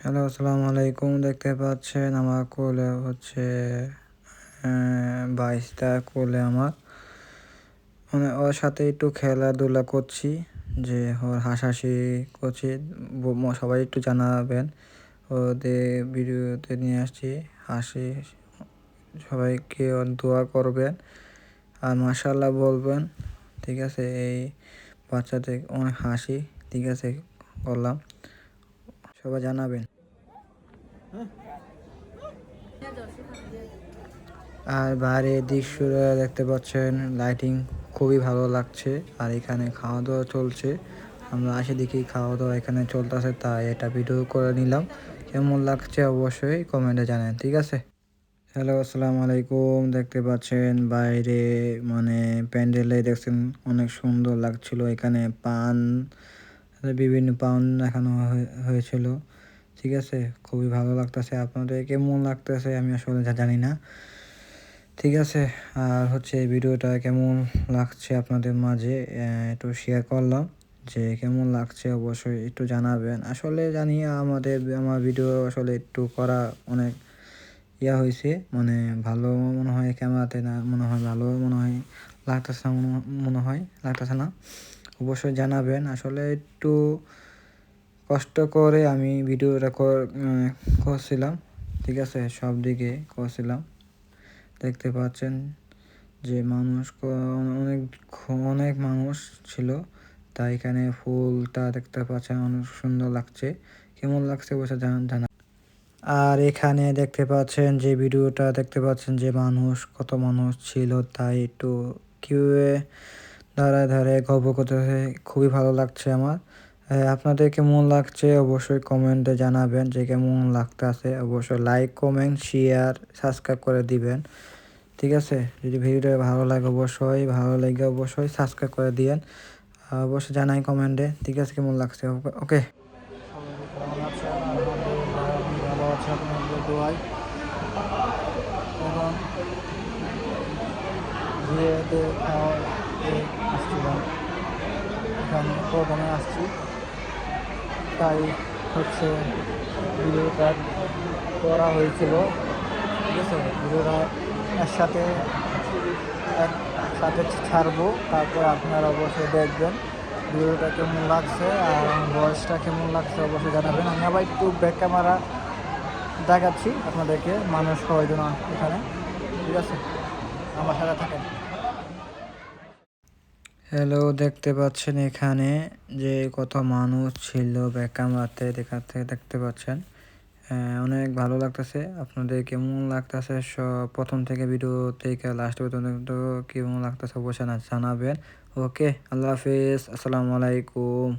Hello, আসসালামু আলাইকুম। দেখতে পাচ্ছেন আমার কোলে হচ্ছে বাইশটা কোলে আমার। মানে ওর সাথে একটু খেলাধুলা করছি, যে ওর হাসাহাসি করছি। সবাই একটু জানাবেন। ওদের ভিডিওতে নিয়ে আসছি, হাসি, সবাইকে দোয়া করবেন। আর মাশাল্লাহ বলবেন, ঠিক আছে, এই বাচ্চাদের অনেক হাসি। ঠিক আছে, বললাম। সবাই জানাবেন। আর বাইরের দৃশ্যটা দেখতে পাচ্ছেন লাইটিং খুবই ভালো লাগছে, আর এখানে খাওয়া দাওয়া চলছে। আমরা আসে দেখি খাওয়া দাওয়া এখানে চলতেছে, তাই এটা ভিডিও করে নিলাম। কেমন লাগছে অবশ্যই কমেন্টে জানেন, ঠিক আছে? হ্যালো আসসালামু আলাইকুম। দেখতে পাচ্ছেন বাইরে মানে প্যান্ডেলে দেখছেন অনেক সুন্দর লাগছিল। এখানে পান বিভিন্ন পান দেখানো হয়ে- হয়েছিল। ঠিক আছে? খুবই ভালো লাগতেছে আপনাদের। কেমন লাগতেছে আমি আসলে যা জানি না। ঠিক আছে? আর হচ্ছে এই ভিডিওটা কেমন লাগছে আপনাদের মাঝে একটু শেয়ার করলাম। যে কেমন লাগছে অবশ্যই একটু জানাবেন। আসলে জানি আমাদের, আমার ভিডিও আসলে একটু করা অনেক ইয়া হয়েছে। মানে ভালো মনে হয় ক্যামেরাতে না, মনে হয় ভালো মনে হয়, লাগতেছে না মনে হয়, লাগতেছে না। অবশ্যই জানাবেন। আসলে একটু কষ্ট করে আমি ভিডিওটা কর- করছিলাম। ঠিক আছে? সব দিকে করছিলাম। দেখতে পাচ্ছেন যে মানুষ অনেক অনেক মানুষ ছিল। তাই এখানে ফুলটা দেখতে পাচ্ছেন, অনেক সুন্দর লাগছে। কেমন লাগছে বসে জানা আর এখানে দেখতে পাচ্ছেন যে ভিডিওটা দেখতে পাচ্ছেন যে মানুষ, কত মানুষ ছিল। তাই একটু কিউয়ে দাঁড়ায় দাঁড়ায় গল্প করতে খুবই ভালো লাগছে আমার। আপনাদের কেমন লাগছে অবশ্যই কমেন্টে জানাবেন। যে কেমন লাগতেছে অবশ্যই লাইক কমেন্ট শেয়ার সাবস্ক্রাইব করে দিবেন। ঠিক আছে? যদি ভিডিওটা ভালো লাগে অবশ্যই, ভালো লাগে অবশ্যই সাবস্ক্রাইব করে দিয়েন। অবশ্যই জানাই কমেন্টে ঠিক আছে? কেমন লাগছে? ওকে। ভালো আপনাদের দোয়াই এবং বিয়েতে খাওয়া আসছিলাম এখানে প্রোগ্রামে আসছি। তাই হচ্ছে ভিডিওটা করা হয়েছিল। ঠিক আছে, ভিডিওটা একসাথে একসাথে ছাড়বো, তারপর আপনারা অবশ্যই দেখবেন ভিডিওটা কেমন লাগছে আর বয়সটা কেমন লাগছে অবশ্যই জানাবেন। আমি আবার একটু ব্যাক ক্যামেরা দেখাচ্ছি আপনাদেরকে, মানুষ কয়জন এখানে। ঠিক আছে, আমার সাথে থাকেন। হ্যালো দেখতে পাচ্ছেন এখানে যে কত মানুষ ছিল ব্যাক ক্যামেরাতে থেকে দেখতে পাচ্ছেন। অনেক ভালো লাগতেছে। আপনাদের কেমন লাগতেছে? সব প্রথম থেকে ভিডিও থেকে লাস্ট পর্যন্ত কেমন লাগতেছে? অবশ্যই জানাবেন। ওকে আল্লাহ হাফিজ। আসসালামু আলাইকুম।